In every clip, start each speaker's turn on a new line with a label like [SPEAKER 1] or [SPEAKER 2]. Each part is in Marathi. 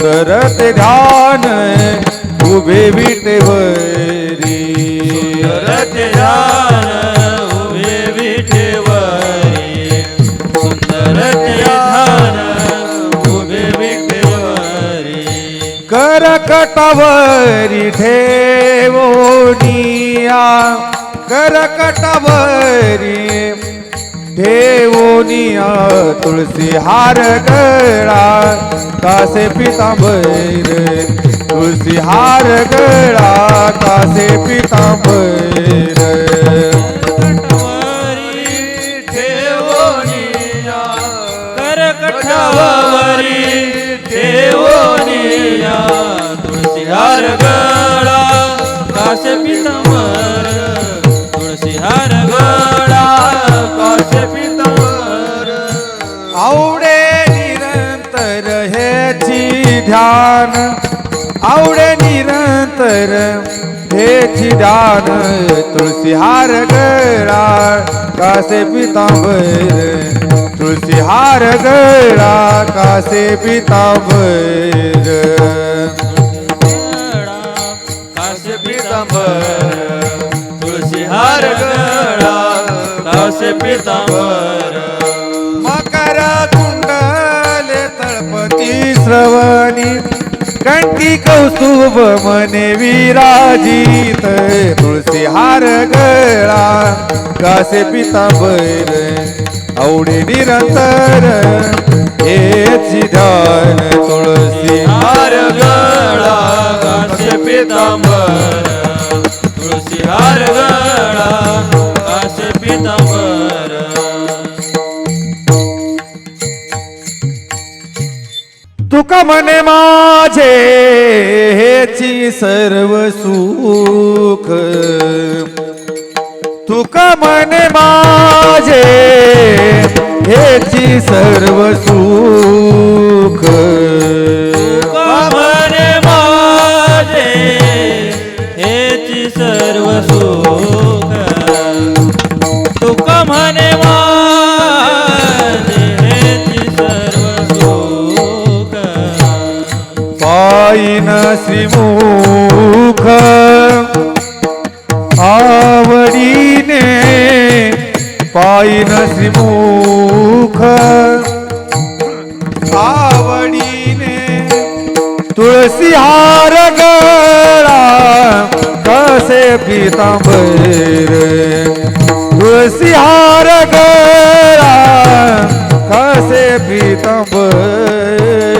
[SPEAKER 1] सुंदर ते ध्यान उभे विटेवरी.
[SPEAKER 2] सुंदर ते ध्यान उभे विटेवरी. सुंदर ध्यान उभे विटेवरी.
[SPEAKER 1] करकटावरी ठेवोनिया. करकटावरी ठेवोनिया तुळसी हार गळा कासे पितांबर? तुळसी हार गळा कासे पितांबर?
[SPEAKER 2] कटवारी ठेवोनिया करकटावरी ठेवोनिया हार
[SPEAKER 1] आवडे निरंतर हेची ध्यान. आवडे निरंतर हेची ध्यान. तुळसी हार गळा कासे पितांबर. तुळसी हार गळा कासे पितांबर.
[SPEAKER 2] काश पितांबर. तुळशी हार गळा कासे पितांबर.
[SPEAKER 1] कुंडले तळपती श्रवणी. कंठी कौस्तुभ मने विराजित तुळसी हार गळा. कासे पितांबर आवडे निरंतर. म्हणे माझे हेची सर्व सुख. तुका
[SPEAKER 2] म्हणे माझे हेची सर्व सुख. म्हणे माझे हेची सर्व सुख.
[SPEAKER 1] न श्रीमुख आवडीने पायीन श्रीमुख आवडीने तुळसी हार गळा कसे पितांबर तुळसी हार गळा कसे पितांबर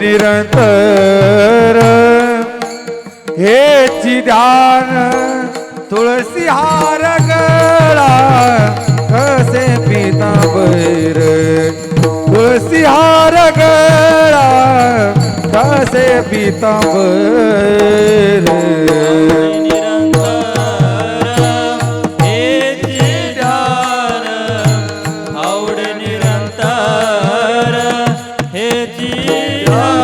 [SPEAKER 1] निरंतर. हेची ध्यान तुळसी हार गळा कसे पितांबर तुळसी हार गळा कसे पितांबर Hallelujah.